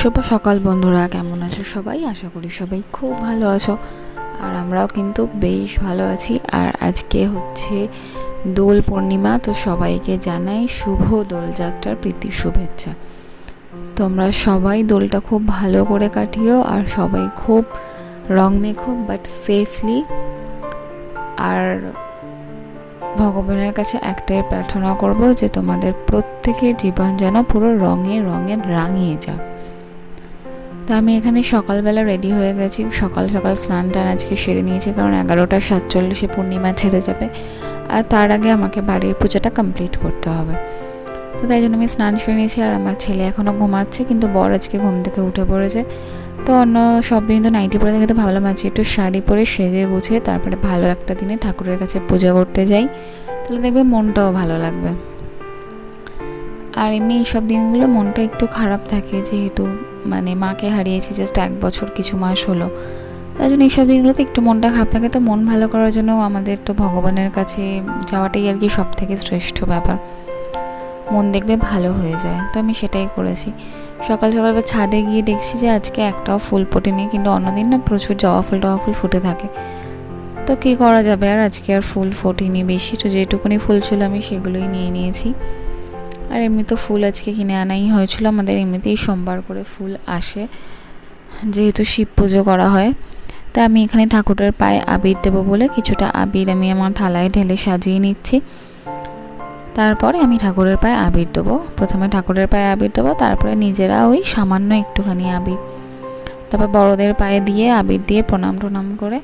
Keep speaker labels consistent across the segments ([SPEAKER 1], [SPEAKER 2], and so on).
[SPEAKER 1] শুভ সকাল বন্ধুরা, কেমন আছো সবাই? আশা করি সবাই খুব ভালো আছো। আর আমরাও কিন্তু বেশ ভালো আছি। আর আজকে হচ্ছে দোল পূর্ণিমা, তো সবাইকে জানাই শুভ দোলযাত্রার প্রীতি শুভেচ্ছা। তোমরা সবাই দোলটা খুব ভালো করে কাটিও, আর সবাই খুব রং মেখো বাট সেফলি আর ভগবানের কাছে একটাই প্রার্থনা করব যে তোমাদের প্রত্যেকের জীবন যেন পুরো রঙে রঙে রাঙিয়ে যাক। তো আমি এখানে সকালবেলা রেডি হয়ে গেছি। সকাল সকাল স্নান টান আজকে সেরে নিয়েছি, কারণ এগারোটা সাতচল্লিশে পূর্ণিমা ছেড়ে যাবে। আর তার আগে আমাকে বাড়ির পুজোটা কমপ্লিট করতে হবে। তো তাই জন্য আমি স্নান সেরে নিয়েছি, আর আমার ছেলে এখনও ঘুমাচ্ছে, কিন্তু বর আজকে ঘুম থেকে উঠে পড়েছে। তো অন্য সব দিন তো নাইটি পরে থেকে, তো ভাবলাম আজকে একটু শাড়ি পরে সেজে গুছে তারপরে ভালো একটা দিনে ঠাকুরের কাছে পূজা করতে যাই। তাহলে দেখবে মনটাও ভালো লাগবে। আর এমনি এইসব দিনগুলো মনটা একটু খারাপ থাকে, যেহেতু মানে মাকে হারিয়েছি জাস্ট এক বছর, কিছু মাস হলো। তাই জন্য এইসব দিনগুলোতে একটু মনটা খারাপ থাকে, তো মন ভালো করার জন্য আমাদের তো ভগবানের কাছে যাওয়াটাই আর কি সব থেকে শ্রেষ্ঠ ব্যাপার। মন দেখবে ভালো হয়ে যায়, তো আমি সেটাই করেছি। সকাল সকাল বা ছাদে গিয়ে দেখছি যে আজকে একটাও ফুল ফোটেনি, কিন্তু অন্যদিন না প্রচুর জবা ফুল, টবা ফুল ফুটে থাকে। তো কী করা যাবে আর আজকে আর ফুল ফোটেনি বেশি, তো যেটুকুনি ফুল ছিল আমি সেগুলোই নিয়ে নিয়েছি। আর এমনি তো ফুল আজকে কিনে আনাই হয়েছিল। আমাদের এমনিতেই সোমবার করে ফুল আসে, যেহেতু শিব পুজো করা হয়। তা আমি এখানে ঠাকুরের পায়ে আবির দেবো বলে কিছুটা আবির আমি আমার থালায় ঢেলে সাজিয়ে নিচ্ছি। তারপরে আমি ঠাকুরের পায়ে আবির দেবো। প্রথমে ঠাকুরের পায়ে আবির দেবো, তারপরে নিজেরা ওই সামান্য একটুখানি আবির। তারপর বড়দের পায়ে দিয়ে আবির দিয়ে প্রণাম টনাম করে।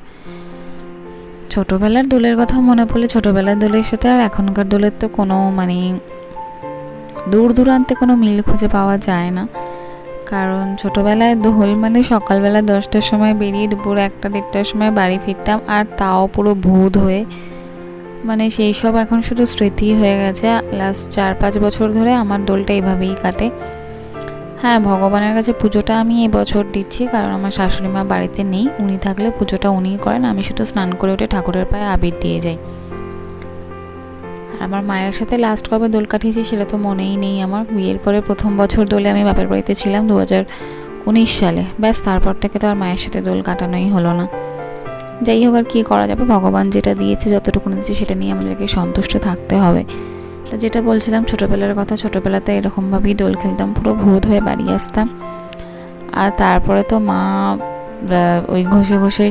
[SPEAKER 1] ছোটোবেলার দোলের কথা মনে পড়লে ছোটোবেলার দোলের সাথে আর এখনকার দোলের তো কোনো মানে দূর দূরান্তে কোনো মিল খুঁজে পাওয়া যায় না। কারণ ছোটোবেলায় দোল মানে সকালবেলা দশটার সময় বেরিয়ে দুপুর একটা দেড়টার সময় বাড়ি ফিরতাম আর তাও পুরো ভূত হয়ে। মানে সেই সব এখন শুধু স্মৃতি হয়ে গেছে। লাস্ট চার পাঁচ বছর ধরে আমার দোলটা এইভাবেই কাটে। হ্যাঁ ভগবানের কাছে পুজোটা আমি এবছর দিচ্ছি কারণ আমার শাশুড়ি মা বাড়িতে নেই। উনি থাকলে পুজোটা উনিই করেন। আমি শুধু স্নান করে উঠে ঠাকুরের পায়ে আবির দিয়ে যাই। আমার মায়ের সাথে লাস্ট কবে দোল কাটিয়েছি সেটা তো মনেই নেই আমার। বিয়ের পরে প্রথম বছর দোলে আমি বাপের বাড়িতে ছিলাম দু উনিশ সালে। ব্যাস, তারপর থেকে তো আর মায়ের সাথে দোল কাটানোই হলো না। যাই হোক, আর কী করা যাবে? ভগবান যেটা দিয়েছে, যতটুকু দিয়েছে, সেটা নিয়ে আমাদেরকে সন্তুষ্ট থাকতে হবে। তা যেটা বলছিলাম, ছোটোবেলার কথা, ছোটোবেলাতে এরকমভাবেই দোল খেলতাম, পুরো ভূত হয়ে বাড়ি আসতাম। আর তারপরে তো মা ওই ঘষে ঘষে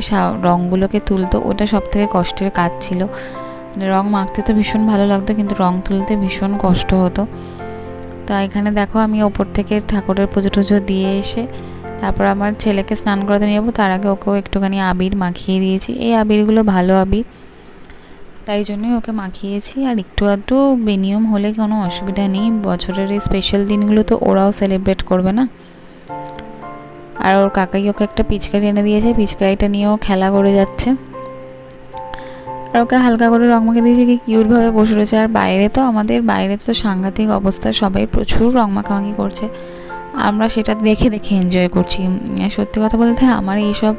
[SPEAKER 1] রঙগুলোকে তুলতো, ওটা সব থেকে কষ্টের কাজ ছিল। রং মাখতে তো ভীষণ ভালো লাগতো, কিন্তু রং তুলতে ভীষণ কষ্ট হতো। তা এখানে দেখো আমি ওপর থেকে ঠাকুরের পুজো টুজো দিয়ে এসে তারপর আমার ছেলেকে স্নান করাতে নিয়ে যাব। তার আগে ওকেও একটুখানি আবির মাখিয়ে দিয়েছি। এই আবিরগুলো ভালো আবির। তাই জন্যই ওকে মাখিয়েছি। আর একটু আধটু বেনিয়ম হলে কোনো অসুবিধা নেই। বছরের এই স্পেশাল দিনগুলো তো ওরাও সেলিব্রেট করবে না। আর ওর কাকাই ওকে একটা পিচকারি এনে দিয়েছে। পিচকারিটা নিয়েও খেলা করে যাচ্ছে। আর ওকে হালকা করে রং মাখিয়ে দিয়েছি, কি কিউটভাবে বসে রয়েছে। আর বাইরে তো আমাদের, বাইরে তো সাংঘাতিক অবস্থা, সবাই প্রচুর রং মাখামাখি করছে। আমরা সেটা দেখে দেখে এনজয় করছি। সত্যি কথা বলতে আমার এইসব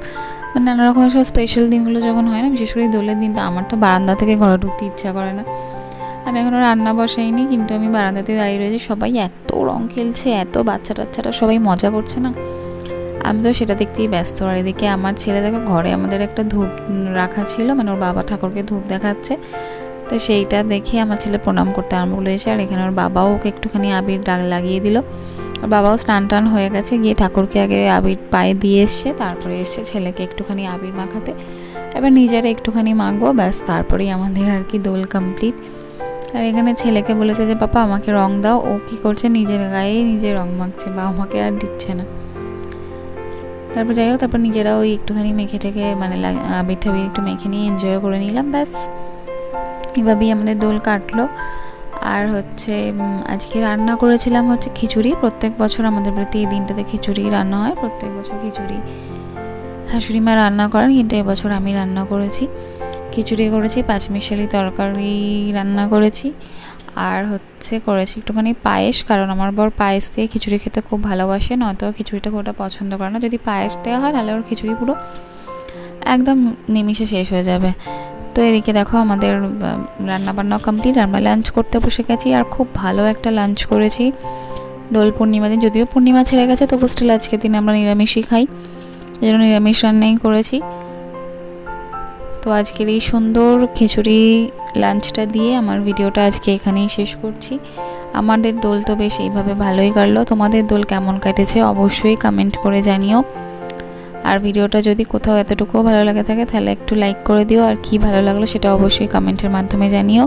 [SPEAKER 1] মানে নানা রকমের সব স্পেশাল দিনগুলো যখন হয় না, বিশেষ করে দোলের দিনটা, আমার তো বারান্দা থেকে ঘরে ঢুকতে ইচ্ছা করে না। আমি এখনও রান্না বসাইনি, কিন্তু আমি বারান্দাতে দাঁড়িয়ে রয়েছি। সবাই এত রং খেলছে, এত বাচ্চা টাচ্চারা সবাই মজা করছে না। আমি তো সেটা দেখতেই ব্যস্ত। আর এদিকে আমার ছেলে দেখো, ঘরে আমাদের একটা ধূপ রাখা ছিল মানে ওর বাবা ঠাকুরকে ধূপ দেখাচ্ছে। তো সেইটা দেখে আমার ছেলে প্রণাম করতে আরম্ভ করেছে আর এখানে ওর বাবাও ওকে একটুখানি আবির ডাক লাগিয়ে দিল। ওর বাবাও স্নান টান হয়ে গেছে, গিয়ে ঠাকুরকে আগে আবির পায়ে দিয়ে এসছে, তারপরে এসছে ছেলেকে একটুখানি আবির মাখাতে। এবার নিজেরা একটুখানি মাখবো, ব্যাস, তারপরেই আমাদের আর কি দোল কমপ্লিট আর এখানে ছেলেকে বলেছে যে পাপা আমাকে রং দাও। ও কি করছে, নিজের গায়ে নিজে রং মাখছে বা আমাকে আর দিচ্ছে না। তারপর যাই হোক, তারপর নিজেরা ওই একটুখানি মেখে টেখে মানে আবির ঠাবির একটু মেখে নিয়ে এনজয় করে নিলাম, ব্যাস। এভাবেই আমাদের দোল কাটলো। আর হচ্ছে আজকে রান্না করেছিলাম হচ্ছে খিচুড়ি। প্রত্যেক বছর আমাদের বাড়িতে এই দিনটাতে খিচুড়ি রান্না হয়, প্রত্যেক বছর খিচুড়ি। শাশুড়ি মা রান্না করেন, কিন্তু এবছর আমি রান্না করেছি। খিচুড়ি করেছি, পাঁচমিশালি তরকারি রান্না করেছি। আর হচ্ছে করেছি একটুখানি পায়েস কারণ আমার বর পায়েস দিয়ে খিচুড়ি খেতে খুব ভালোবাসে নয়তো খিচুড়িটা খুব পছন্দ করে না। যদি পায়েস দেওয়া হয় তাহলে ওর খিচুড়ি পুরো একদম নিমিশে শেষ হয়ে যাবে। তো এদিকে দেখো আমাদের রান্নাবান্না কমপ্লিট আমরা লাঞ্চ করতে বসে গেছি আর খুব ভালো একটা লাঞ্চ করেছি। দোল পূর্ণিমা দিন যদিও পূর্ণিমা ছেড়ে গেছে তবু স্টিল আজকের দিন আমরা নিরামিষই খাই। এই জন্য নিরামিষ রান্নাই করেছি। তো আজকের এই সুন্দর খিচুড়ি লাঞ্চটা দিয়ে আমার ভিডিওটা আজকে এখানেই শেষ করছি। আমাদের দোল তো বেশ এইভাবে ভালোই কাটলো। তোমাদের দোল কেমন কাটেছে অবশ্যই কমেন্ট করে জানিও। আর ভিডিওটা যদি কোথাও এতটুকুও ভালো লাগে থাকে, তাহলে একটু লাইক করে দিও। আর কি ভালো লাগল সেটা অবশ্যই কমেন্টের মাধ্যমে জানিও।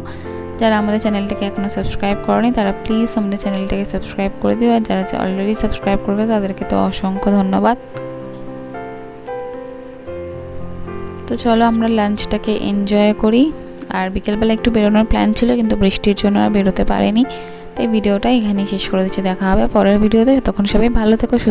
[SPEAKER 1] যারা আমাদের চ্যানেলটাকে এখনও সাবস্ক্রাইব করেনি, তারা প্লিজ আমাদের চ্যানেলটাকে সাবস্ক্রাইব করে দিও। আর যারা অলরেডি সাবস্ক্রাইব করবে, তাদেরকে তো অসংখ্য ধন্যবাদ। তো চলো আমরা লাঞ্চটাকে এনজয় করি। আর বিকেলবেলা একটু বেরোনোর প্ল্যান ছিল, কিন্তু বৃষ্টির জন্য আর বেরোতে পারেনি। তাই ভিডিওটা এখানেই শেষ করে দিচ্ছি, দেখা হবে পরের ভিডিওতে। তখন সবাই ভালো থেকো, সুস্থ